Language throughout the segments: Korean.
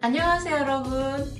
안녕하세요 여러분.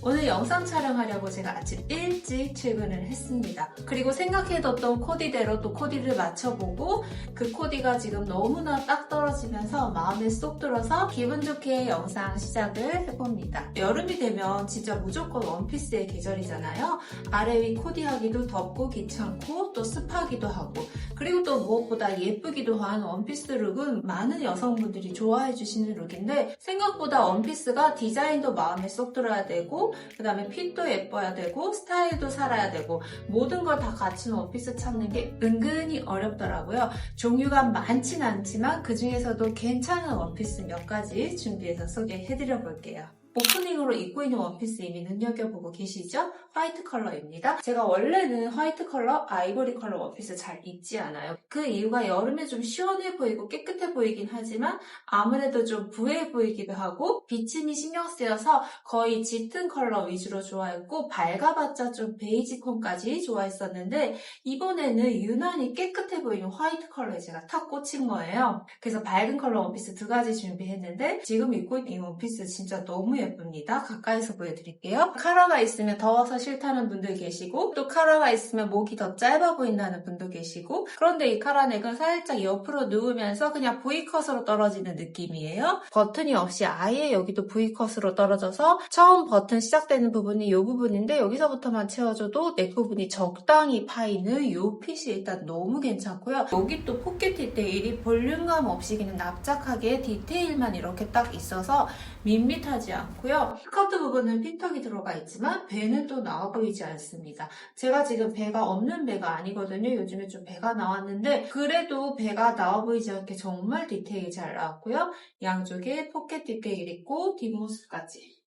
오늘 영상 촬영하려고 제가 아침 일찍 출근을 했습니다. 그리고 생각해뒀던 코디대로 또 코디를 맞춰보고 그 코디가 지금 너무나 딱 떨어지면서 마음에 쏙 들어서 기분 좋게 영상 시작을 해봅니다. 여름이 되면 진짜 무조건 원피스의 계절이잖아요. 아래 위 코디하기도 덥고 귀찮고 또 습하기도 하고 그리고 또 무엇보다 예쁘기도 한 원피스 룩은 많은 여성분들이 좋아해 주시는 룩인데 생각보다 원피스가 디자인도 마음에 쏙 들어야 되고 그 다음에 핏도 예뻐야 되고 스타일도 살아야 되고 모든 걸 다 갖춘 원피스 찾는 게 은근히 어렵더라고요. 종류가 많진 않지만 그 중에서도 괜찮은 원피스 몇 가지 준비해서 소개해드려 볼게요. 오프닝으로 입고 있는 원피스 이미 눈여겨보고 계시죠? 화이트 컬러입니다. 제가 원래는 화이트 컬러, 아이보리 컬러 원피스 잘 입지 않아요. 그 이유가 여름에 좀 시원해 보이고 깨끗해 보이긴 하지만 아무래도 좀 부해 보이기도 하고 비침이 신경 쓰여서 거의 짙은 컬러 위주로 좋아했고 밝아봤자 좀 베이지 톤까지 좋아했었는데 이번에는 유난히 깨끗해 보이는 화이트 컬러에 제가 탁 꽂힌 거예요. 그래서 밝은 컬러 원피스 두 가지 준비했는데 지금 입고 있는 이 원피스 진짜 너무 예쁩니다. 가까이서 보여드릴게요. 카라가 있으면 더워서 싫다는 분들 계시고 또 카라가 있으면 목이 더 짧아 보인다는 분도 계시고 그런데 이 카라넥은 살짝 옆으로 누우면서 그냥 V컷으로 떨어지는 느낌이에요. 버튼이 없이 아예 여기도 V컷으로 떨어져서 처음 버튼 시작되는 부분이 이 부분인데 여기서부터만 채워줘도 넥 부분이 적당히 파이는 이 핏이 일단 너무 괜찮고요. 여기 또 포켓 디테일이 볼륨감 없이 그냥 납작하게 디테일만 이렇게 딱 있어서 밋밋하지 않고요. 스커트 부분은 핀턱이 들어가 있지만 배는 또 나와 보이지 않습니다. 제가 지금 배가 없는 배가 아니거든요. 요즘에 좀 배가 나왔는데 그래도 배가 나와 보이지 않게 정말 디테일이 잘 나왔고요. 양쪽에 포켓 디테일 있고 뒷모습까지.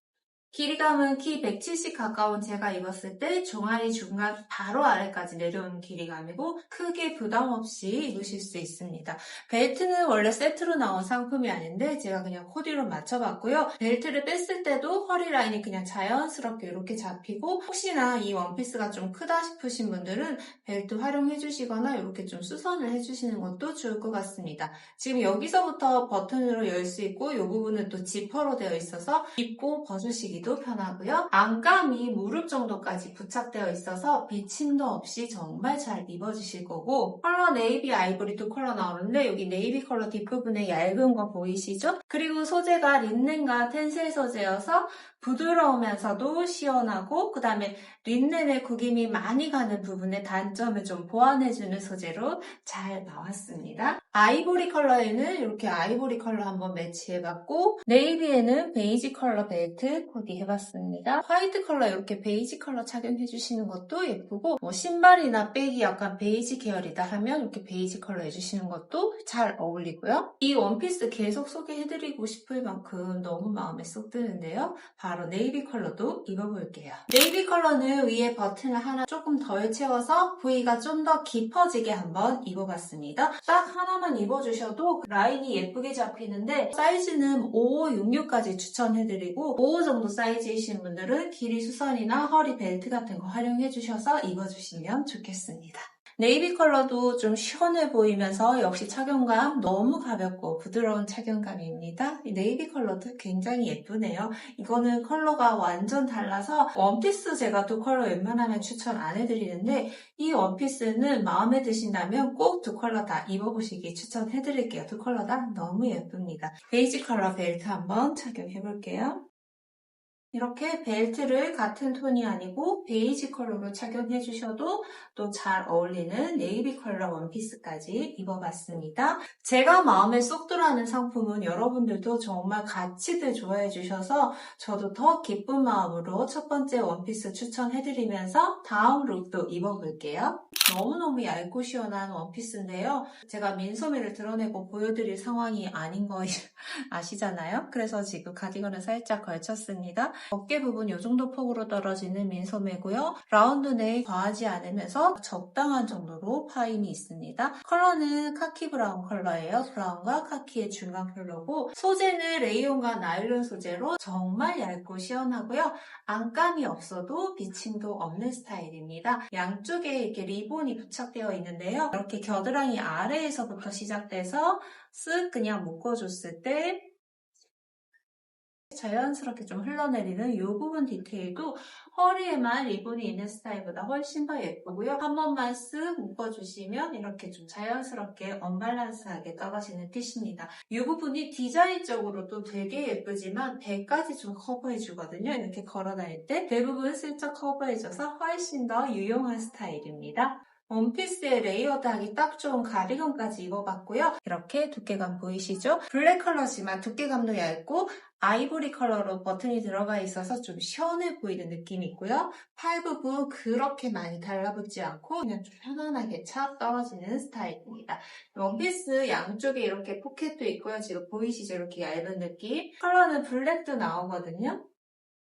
길이감은 키 170 가까운 제가 입었을 때 종아리 중간 바로 아래까지 내려오는 길이감이고 크게 부담 없이 입으실 수 있습니다. 벨트는 원래 세트로 나온 상품이 아닌데 제가 그냥 코디로 맞춰봤고요. 벨트를 뺐을 때도 허리 라인이 그냥 자연스럽게 이렇게 잡히고 혹시나 이 원피스가 좀 크다 싶으신 분들은 벨트 활용해 주시거나 이렇게 좀 수선을 해주시는 것도 좋을 것 같습니다. 지금 여기서부터 버튼으로 열 수 있고 이 부분은 또 지퍼로 되어 있어서 입고 벗으시기 도 편하고요. 안감이 무릎 정도까지 부착되어 있어서 비침도 없이 정말 잘 입어주실 거고 컬러 네이비 아이보리 두 컬러 나오는데 여기 네이비 컬러 뒷부분에 얇은 거 보이시죠? 그리고 소재가 린넨과 텐셀 소재여서 부드러우면서도 시원하고 그 다음에 린넨의 구김이 많이 가는 부분의 단점을 좀 보완해주는 소재로 잘 나왔습니다. 아이보리 컬러에는 이렇게 아이보리 컬러 한번 매치해봤고 네이비에는 베이지 컬러 벨트 코디해봤습니다. 화이트 컬러 이렇게 베이지 컬러 착용해주시는 것도 예쁘고 뭐 신발이나 백이 약간 베이지 계열이다 하면 이렇게 베이지 컬러 해주시는 것도 잘 어울리고요. 이 원피스 계속 소개해드리고 싶을 만큼 너무 마음에 쏙 드는데요. 바로 네이비 컬러도 입어볼게요. 네이비 컬러는 위에 버튼을 하나 조금 덜 채워서 부위가 좀 더 깊어지게 한번 입어봤습니다. 딱 하나만 입어주셔도 라인이 예쁘게 잡히는데 사이즈는 55, 66까지 추천해드리고 55 정도 사이즈이신 분들은 길이 수선이나 허리 벨트 같은 거 활용해주셔서 입어주시면 좋겠습니다. 네이비 컬러도 좀 시원해 보이면서 역시 착용감 너무 가볍고 부드러운 착용감입니다. 이 네이비 컬러도 굉장히 예쁘네요. 이거는 컬러가 완전 달라서 원피스 제가 두 컬러 웬만하면 추천 안 해드리는데 이 원피스는 마음에 드신다면 꼭 두 컬러 다 입어보시기 추천해드릴게요. 두 컬러 다 너무 예쁩니다. 베이지 컬러 벨트 한번 착용해볼게요. 이렇게 벨트를 같은 톤이 아니고 베이지 컬러로 착용해 주셔도 또 잘 어울리는 네이비 컬러 원피스까지 입어봤습니다. 제가 마음에 쏙 들어하는 상품은 여러분들도 정말 같이들 좋아해 주셔서 저도 더 기쁜 마음으로 첫 번째 원피스 추천해드리면서 다음 룩도 입어볼게요. 너무너무 얇고 시원한 원피스인데요. 제가 민소매를 드러내고 보여드릴 상황이 아닌 거 아시잖아요? 그래서 지금 가디건을 살짝 걸쳤습니다. 어깨 부분 이 정도 폭으로 떨어지는 민소매고요. 라운드 네일 과하지 않으면서 적당한 정도로 파임이 있습니다. 컬러는 카키 브라운 컬러예요. 브라운과 카키의 중간 컬러고 소재는 레이온과 나일론 소재로 정말 얇고 시원하고요. 안감이 없어도 비침도 없는 스타일입니다. 양쪽에 이렇게 리본이 부착되어 있는데요. 이렇게 겨드랑이 아래에서부터 시작돼서 쓱 그냥 묶어줬을 때 자연스럽게 좀 흘러내리는 이 부분 디테일도 허리에만 리본이 있는 스타일보다 훨씬 더 예쁘고요. 한 번만 쓱 묶어주시면 이렇게 좀 자연스럽게 언밸런스하게 떨어지는 핏입니다. 이 부분이 디자인적으로도 되게 예쁘지만 배까지 좀 커버해주거든요. 이렇게 걸어 다닐 때 대부분 슬쩍 커버해줘서 훨씬 더 유용한 스타일입니다. 원피스에 레이어드하기 딱 좋은 가디건까지 입어봤고요. 이렇게 두께감 보이시죠? 블랙 컬러지만 두께감도 얇고 아이보리 컬러로 버튼이 들어가 있어서 좀 시원해 보이는 느낌이 있고요. 팔 부분 그렇게 많이 달라붙지 않고 그냥 좀 편안하게 착 떨어지는 스타일입니다. 원피스 양쪽에 이렇게 포켓도 있고요. 지금 보이시죠? 이렇게 얇은 느낌. 컬러는 블랙도 나오거든요.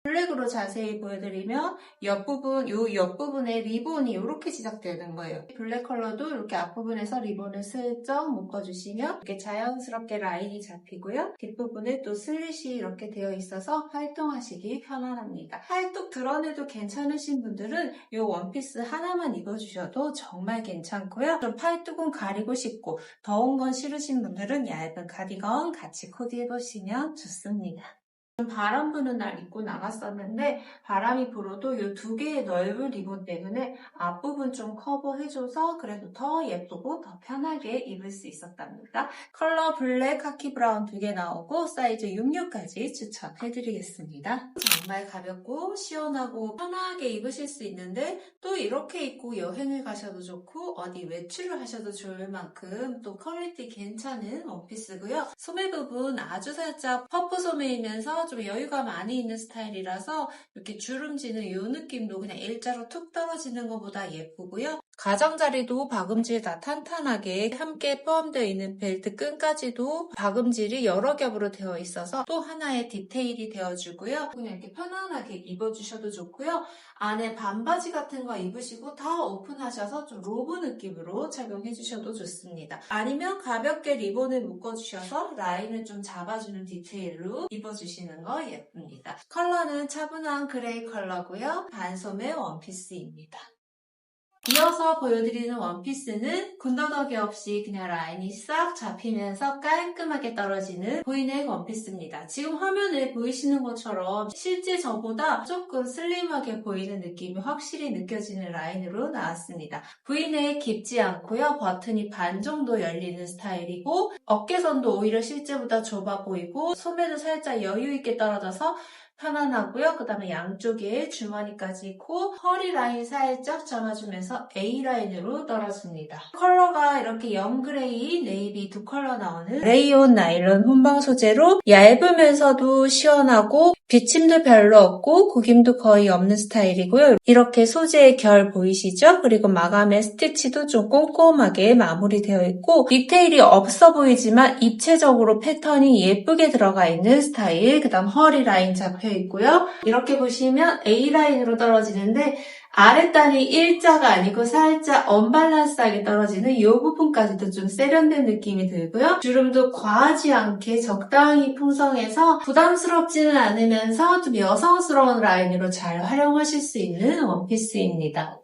블랙으로 자세히 보여드리면 옆부분, 요 옆부분에 리본이 이렇게 시작되는 거예요. 블랙 컬러도 이렇게 앞부분에서 리본을 슬쩍 묶어주시면 이렇게 자연스럽게 라인이 잡히고요. 뒷부분에 또 슬릿이 이렇게 되어 있어서 활동하시기 편안합니다. 팔뚝 드러내도 괜찮으신 분들은 이 원피스 하나만 입어주셔도 정말 괜찮고요. 좀 팔뚝은 가리고 싶고 더운 건 싫으신 분들은 얇은 가디건 같이 코디해보시면 좋습니다. 바람 부는 날 입고 나갔었는데 바람이 불어도 이 두 개의 넓은 리본 때문에 앞부분 좀 커버해줘서 그래도 더 예쁘고 더 편하게 입을 수 있었답니다. 컬러 블랙, 카키 브라운 두 개 나오고 사이즈 66까지 추천해드리겠습니다. 정말 가볍고 시원하고 편하게 입으실 수 있는데 또 이렇게 입고 여행을 가셔도 좋고 어디 외출을 하셔도 좋을 만큼 또 퀄리티 괜찮은 원피스고요. 소매 부분 아주 살짝 퍼프 소매이면서 좀 여유가 많이 있는 스타일이라서 이렇게 주름지는 이 느낌도 그냥 일자로 툭 떨어지는 것보다 예쁘고요. 가장자리도 박음질 다 탄탄하게 함께 포함되어 있는 벨트 끈까지도 박음질이 여러 겹으로 되어 있어서 또 하나의 디테일이 되어주고요. 그냥 이렇게 편안하게 입어주셔도 좋고요. 안에 반바지 같은 거 입으시고 다 오픈하셔서 좀 로브 느낌으로 착용해 주셔도 좋습니다. 아니면 가볍게 리본을 묶어주셔서 라인을 좀 잡아주는 디테일로 입어주시는 거 예쁩니다. 컬러는 차분한 그레이 컬러고요. 반소매 원피스입니다. 이어서 보여드리는 원피스는 군더더기 없이 그냥 라인이 싹 잡히면서 깔끔하게 떨어지는 보이넥 원피스입니다. 지금 화면에 보이시는 것처럼 실제 저보다 조금 슬림하게 보이는 느낌이 확실히 느껴지는 라인으로 나왔습니다. V넥 깊지 않고요. 버튼이 반 정도 열리는 스타일이고 어깨선도 오히려 실제보다 좁아 보이고 소매도 살짝 여유 있게 떨어져서 편안하고요. 그 다음에 양쪽에 주머니까지 있고 허리 라인 살짝 잡아주면서 A라인으로 떨어집니다. 컬러가 이렇게 영그레이, 네이비 두 컬러 나오는 레이온 나일론 혼방 소재로 얇으면서도 시원하고 비침도 별로 없고 구김도 거의 없는 스타일이고요. 이렇게 소재의 결 보이시죠? 그리고 마감의 스티치도 좀 꼼꼼하게 마무리되어 있고 디테일이 없어 보이지만 입체적으로 패턴이 예쁘게 들어가 있는 스타일 그 다음 허리 라인 잡혀 있고요. 이렇게 보시면 A라인으로 떨어지는데 아랫단이 일자가 아니고 살짝 언밸런스하게 떨어지는 이 부분까지도 좀 세련된 느낌이 들고요. 주름도 과하지 않게 적당히 풍성해서 부담스럽지는 않으면서 좀 여성스러운 라인으로 잘 활용하실 수 있는 원피스입니다.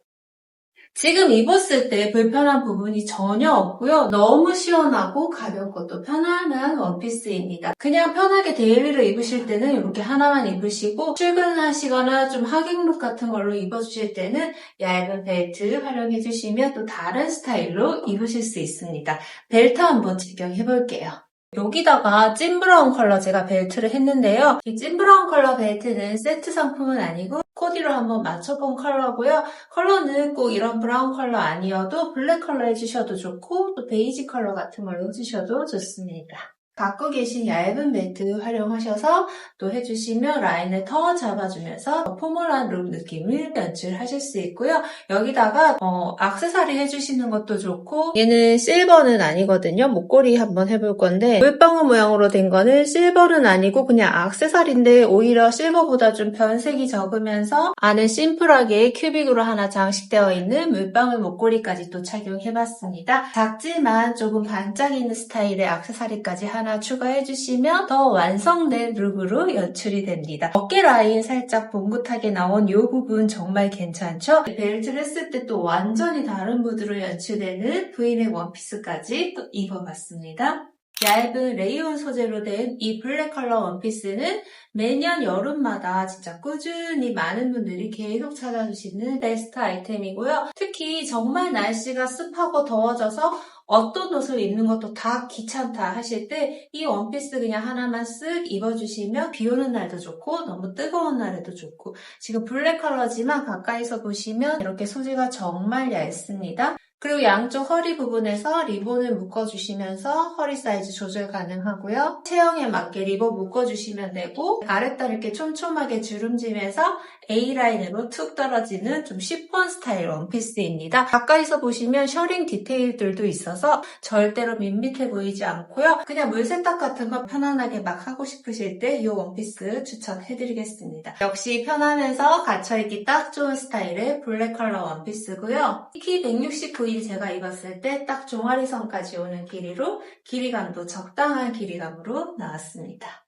지금 입었을 때 불편한 부분이 전혀 없고요. 너무 시원하고 가볍고 또 편안한 원피스입니다. 그냥 편하게 데일리로 입으실 때는 이렇게 하나만 입으시고 출근하시거나 좀 하객룩 같은 걸로 입어주실 때는 얇은 벨트 활용해 주시면 또 다른 스타일로 입으실 수 있습니다. 벨트 한번 적용해 볼게요. 여기다가 찐브라운 컬러 제가 벨트를 했는데요. 이 찐브라운 컬러 벨트는 세트 상품은 아니고 코디로 한번 맞춰본 컬러고요. 컬러는 꼭 이런 브라운 컬러 아니어도 블랙 컬러 해주셔도 좋고 또 베이지 컬러 같은 걸로 해주셔도 좋습니다. 갖고 계신 얇은 벨트 활용하셔서 또 해주시면 라인을 더 잡아주면서 포멀한 룩 느낌을 연출하실 수 있고요. 여기다가 어, 악세사리 해주시는 것도 좋고 얘는 실버는 아니거든요. 목걸이 한번 해볼 건데 물방울 모양으로 된 거는 실버는 아니고 그냥 악세사리인데 오히려 실버보다 좀 변색이 적으면서 안에 심플하게 큐빅으로 하나 장식되어 있는 물방울 목걸이까지 또 착용해봤습니다. 작지만 조금 반짝이는 스타일의 악세사리까지 하나 하나 추가해 주시면 더 완성된 룩으로 연출이 됩니다. 어깨 라인 살짝 봉긋하게 나온 이 부분 정말 괜찮죠? 벨트를 했을 때 또 완전히 다른 무드로 연출되는 V넥 원피스까지 또 입어봤습니다. 얇은 레이온 소재로 된 이 블랙 컬러 원피스는 매년 여름마다 진짜 꾸준히 많은 분들이 계속 찾아주시는 베스트 아이템이고요. 특히 정말 날씨가 습하고 더워져서 어떤 옷을 입는 것도 다 귀찮다 하실 때 이 원피스 그냥 하나만 쓱 입어주시면 비 오는 날도 좋고 너무 뜨거운 날에도 좋고 지금 블랙 컬러지만 가까이서 보시면 이렇게 소재가 정말 얇습니다. 그리고 양쪽 허리 부분에서 리본을 묶어주시면서 허리 사이즈 조절 가능하고요. 체형에 맞게 리본 묶어주시면 되고 아랫단 이렇게 촘촘하게 주름지면서 A라인으로 툭 떨어지는 좀 시폰 스타일 원피스입니다. 가까이서 보시면 셔링 디테일들도 있어서 절대로 밋밋해 보이지 않고요. 그냥 물세탁 같은 거 편안하게 막 하고 싶으실 때 이 원피스 추천해드리겠습니다. 역시 편하면서 갇혀입기 딱 좋은 스타일의 블랙 컬러 원피스고요. 키 169일 제가 입었을 때 딱 종아리선까지 오는 길이로 길이감도 적당한 길이감으로 나왔습니다.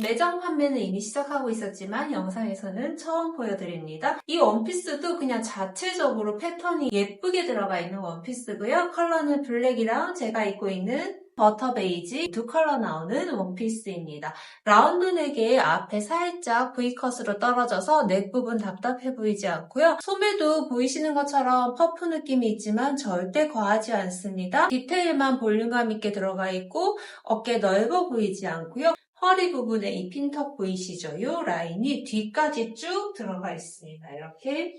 매장 판매는 이미 시작하고 있었지만 영상에서는 처음 보여드립니다. 이 원피스도 그냥 자체적으로 패턴이 예쁘게 들어가 있는 원피스고요. 컬러는 블랙이랑 제가 입고 있는 버터 베이지 두 컬러 나오는 원피스입니다. 라운드 넥에 앞에 살짝 V컷으로 떨어져서 넥 부분 답답해 보이지 않고요. 소매도 보이시는 것처럼 퍼프 느낌이 있지만 절대 과하지 않습니다. 디테일만 볼륨감 있게 들어가 있고 어깨 넓어 보이지 않고요. 허리 부분에 이 핀턱 보이시죠? 이 라인이 뒤까지 쭉 들어가 있습니다. 이렇게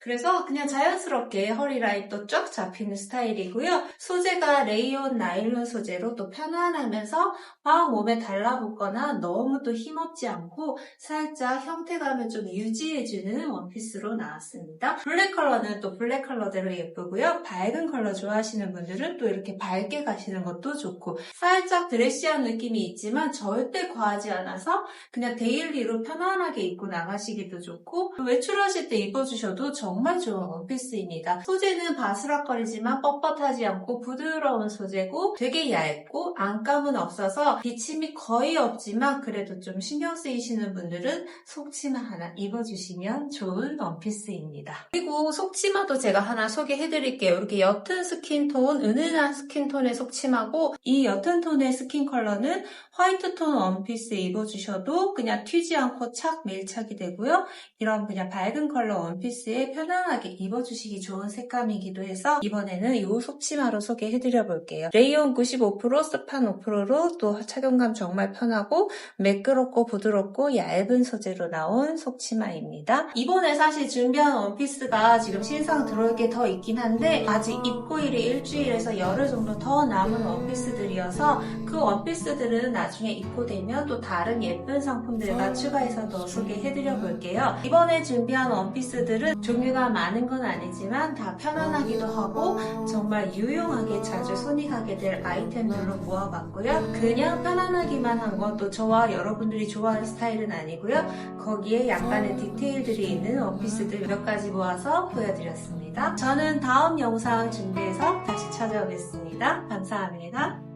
그래서 그냥 자연스럽게 허리 라인도 쫙 잡히는 스타일이고요. 소재가 레이온 나일론 소재로 또 편안하면서 막 몸에 달라붙거나 너무 또 힘없지 않고 살짝 형태감을 좀 유지해주는 원피스로 나왔습니다. 블랙 컬러는 또 블랙 컬러대로 예쁘고요. 밝은 컬러 좋아하시는 분들은 또 이렇게 밝게 가시는 것도 좋고 살짝 드레시한 느낌이 있지만 절대 과하지 않아서 그냥 데일리로 편안하게 입고 나가시기도 좋고 외출하실 때 입어주셔도 정말 좋은 원피스입니다. 소재는 바스락거리지만 뻣뻣하지 않고 부드러운 소재고 되게 얇고 안감은 없어서 비침이 거의 없지만 그래도 좀 신경 쓰이시는 분들은 속치마 하나 입어주시면 좋은 원피스입니다. 그리고 속치마도 제가 하나 소개해드릴게요. 이렇게 옅은 스킨톤, 은은한 스킨톤의 속치마고 이 옅은 톤의 스킨 컬러는 화이트 톤 원피스 입어주셔도 그냥 튀지 않고 착 밀착이 되고요. 이런 그냥 밝은 컬러 원피스에 편안하게 입어주시기 좋은 색감이기도 해서 이번에는 이 속치마로 소개해드려 볼게요. 레이온 95% 스판 5%로 또 착용감 정말 편하고 매끄럽고 부드럽고 얇은 소재로 나온 속치마입니다. 이번에 사실 준비한 원피스가 지금 신상 들어올 게 더 있긴 한데 아직 입고일이 일주일에서 열흘 정도 더 남은 원피스들이어서 그 원피스들은 나중에 입고되면 또 다른 예쁜 상품들과 추가해서 더 소개해드려 볼게요. 이번에 준비한 원피스들은 종류 가 많은 건 아니지만 다 편안하기도 하고 정말 유용하게 자주 손이 가게 될 아이템들로 모아봤고요. 그냥 편안하기만 한건또 저와 여러분들이 좋아하는 스타일은 아니고요. 거기에 약간의 디테일들이 있는 원피스들 몇 가지 모아서 보여드렸습니다. 저는 다음 영상 준비해서 다시 찾아오겠습니다. 감사합니다.